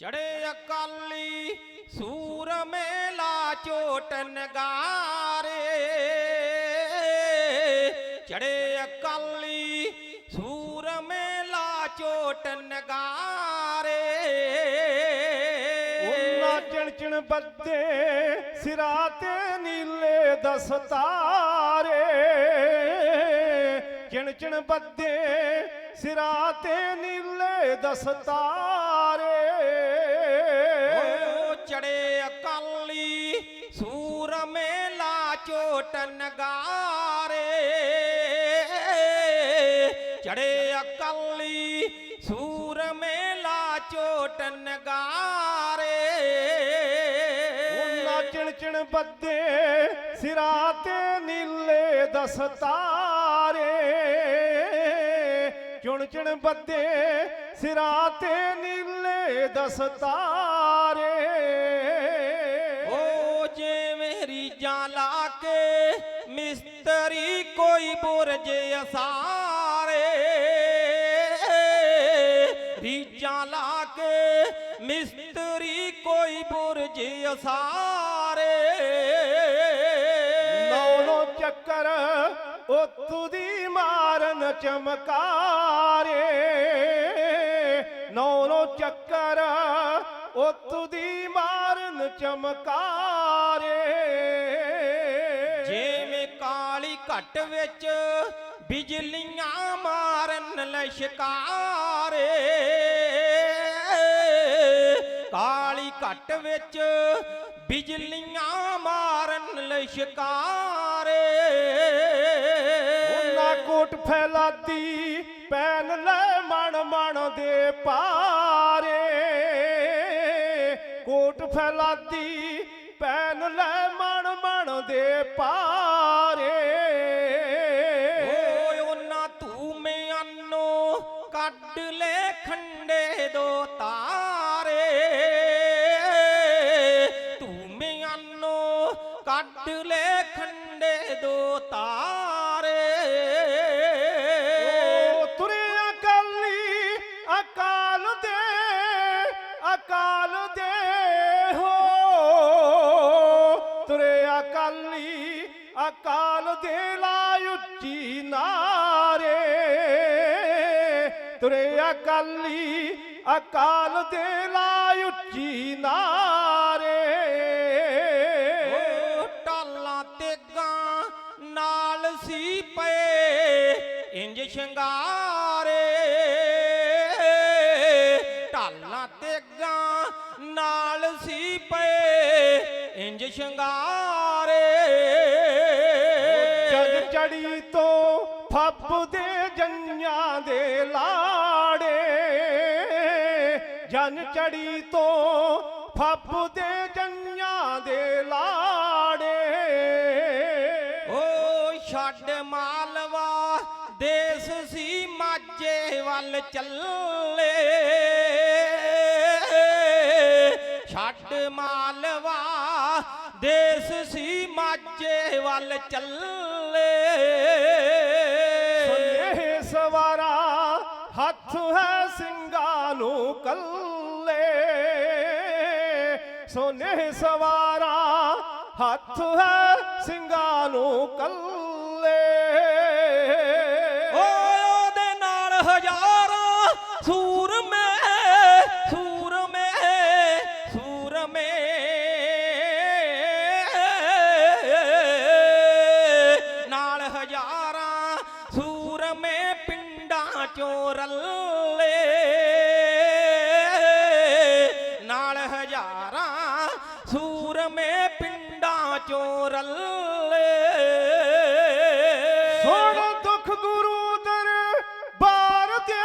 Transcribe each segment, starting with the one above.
ਚੜੇ ਅਕਾਲੀ ਸੂਰ ਮੇਲਾ ਚੋਟ ਨਗਾਰੇ ਚੜੇ ਅਕਾਲੀ ਸੂਰ ਮੇਲਾ ਚੋਟ ਨਗਾਰੇ ਉਹਨਾਂ ਚਿਣ ਚਿਣ ਬੱਦੇ ਸਿਰਾਂ ਤੇ ਨੀਲੇ ਦਸਤਾਰੇ ਚਿਣ ਚਿਣ ਬੱਦੇ ਸਿਰਾਂ ਤੇ ਨੀਲੇ ਦਸਤਾਰੇ ਚੋਟ ਨਗਾਰੇ ਚੜੇ ਅਕਾਲੀ ਸੂਰ ਮੇਲਾ ਚੋਟ ਨਗਾਰੇ ਉਹਨਾਂ ਚਿਣ ਚਿਣ ਬੱਦੇ ਸਿਰਾਂ ਤੇ ਨੀਲੇ ਦਸਤਾਰੇ ਚੁਣ ਚਿਣ ਬੱਦੇ ਸਿਰਾਂ ਤੇ ਨੀਲੇ ਦਸਤਾਰੇ ਓ ਜੇ ਮੇਰੀ ਜਾਨ ਲਾ ਕੇ ਮਿਸਤਰੀ ਕੋਈ ਬੁਰਜ ਅਸਾਰੇ। ਰੀਜਾਂ ਲਾ ਕੇ ਮਿਸਤਰੀ ਕੋਈ ਬੁਰਜ ਅਸਾਰੇ। ਨੌ ਨੌ ਚੱਕਰ ਉਤੂ ਦੀ ਮਾਰਨ ਚਮਕਾਰੇ। ਨੌ ਨੌ ਚੱਕਰ ਉਤੂ ਦੀ ਮਾਰਨ ਚਮਕਾਰੇ। ਘਟ ਵਿੱਚ ਬਿਜਲੀਆਂ ਮਾਰਨ ਲਸ਼ਕਾਰੇ ਕਾਲੀ ਘਟ ਵਿੱਚ ਬਿਜਲੀਆਂ ਮਾਰਨ ਲਸ਼ਕਾਰੇ ਉਹਨਾਂ ਕੋਟ ਫੈਲਾਤੀ, ਪੈਨ ਲੈ ਮਣ ਮਣ ਦੇ ਪਾਰੇ। ਕੋਟ ਫੈਲਾਤੀ, ਪੈਨ ਲੈ ਮਣ ਮਣ ਦੇ ਪਾਰੇ ਅਕਾਲ ਦੇ ਲਾ ਉੱਚੀ ਨਾਰੇ। ਤੁਰੇ ਅਕਾਲੀ, ਅਕਾਲ ਦੇ ਲਾ ਉੱਚੀ ਨਾਰੇ। ਓ ਟਾਲਾਂ ਤੇ ਗਾਂ ਨਾਲ ਸੀ ਪਏ, ਇੰਜ ਸ਼ਿੰਗਾਰੇ। ਟਾਲਾਂ ਤੇ ਗਾਂ ਨਾਲ ਸੀ ਪਏ, ਇੰਜ ਸ਼ਿੰਗਾਰੇ। ਜਗ ਚੜੀ ਤੋਂ ਫੱਬਦੇ ਜੰਨਿਆਂ ਦੇ ਲਾੜੇ, ਜਨ ਚੜੀ ਤੋਂ ਫੱਬਦੇ ਜੰਨਿਆਂ ਦੇ ਲਾੜੇ। ਓ ਛੱਡ ਮਾਲਵਾ, ਦੇਸ ਸੀ ਮਾਝੇ ਵੱਲ ਚੱਲੇ। ਛੱਡ ਮਾਲਵਾ, ਦੇਸ ਸੀ ਮਾਝੇ ਵੱਲ ਚੱਲੇ। ਸੁਨੇਹ ਸਵਾਰਾ ਹੱਥ ਹੈ ਸਿੰਘਾਂ ਨੂੰ ਕੱਲੇ। ਸੋਨੇ ਸਵਾਰਾ ਹੱਥ ਹੈ ਸਿੰਘਾਂ ਨੂੰ ਕੱਲੇ। ਪਿੰਡਾਂ ਚੋਂ ਰੱਲੇ। ਨਾਲ ਹਜ਼ਾਰਾਂ ਸੂਰਮੇ ਪਿੰਡਾਂ ਚੋਂ ਰੱਲੇ। ਸੁਣ ਦੁੱਖ ਗੁਰੂ ਦਰਬਾਰ ਦੇ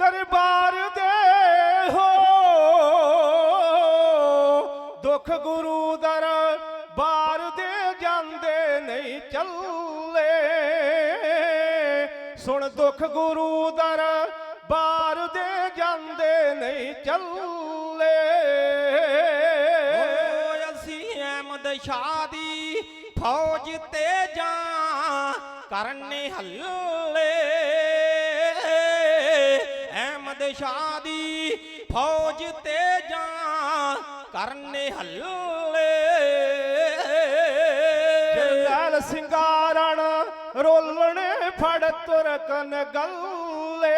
ਦਰਬਾਰ ਦੇ ਹੋ। ਦੁੱਖ ਗੁਰੂ ਦਰਬਾਰ ਦੇ ਜਾਂਦੇ ਨਹੀਂ ਚੱਲ। ਸੁਣ ਦੁੱਖ ਗੁਰੂ ਦਰਬਾਰ ਦੇ ਜਾਂਦੇ ਨਹੀਂ ਚੱਲੇ। ਓਏ ਅਸੀਂ ਅਹਿਮਦ ਸ਼ਾਹ ਦੀ ਫੌਜ ਤੇ ਜਾਂ ਕਰਨੇ ਹੱਲੇ। ਅਹਿਮਦ ਸ਼ਾਹ ਦੀ ਫੌਜ ਤੇ ਜਾਂ ਕਰਨੇ ਹੱਲੇ। ਜਰਨੈਲ ਸਿੰਗਾਰਣ ਰੋਲਣੇ ਫੜ ਤੁਰਕਨ ਗੱਲੇ।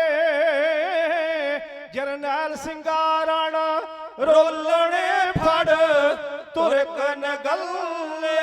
ਜਰਨੈਲ ਸਿੰਗਾਰਣ ਰੋਲਣੇ ਫੜ ਤੁਰਕਨ ਗੱਲੇ।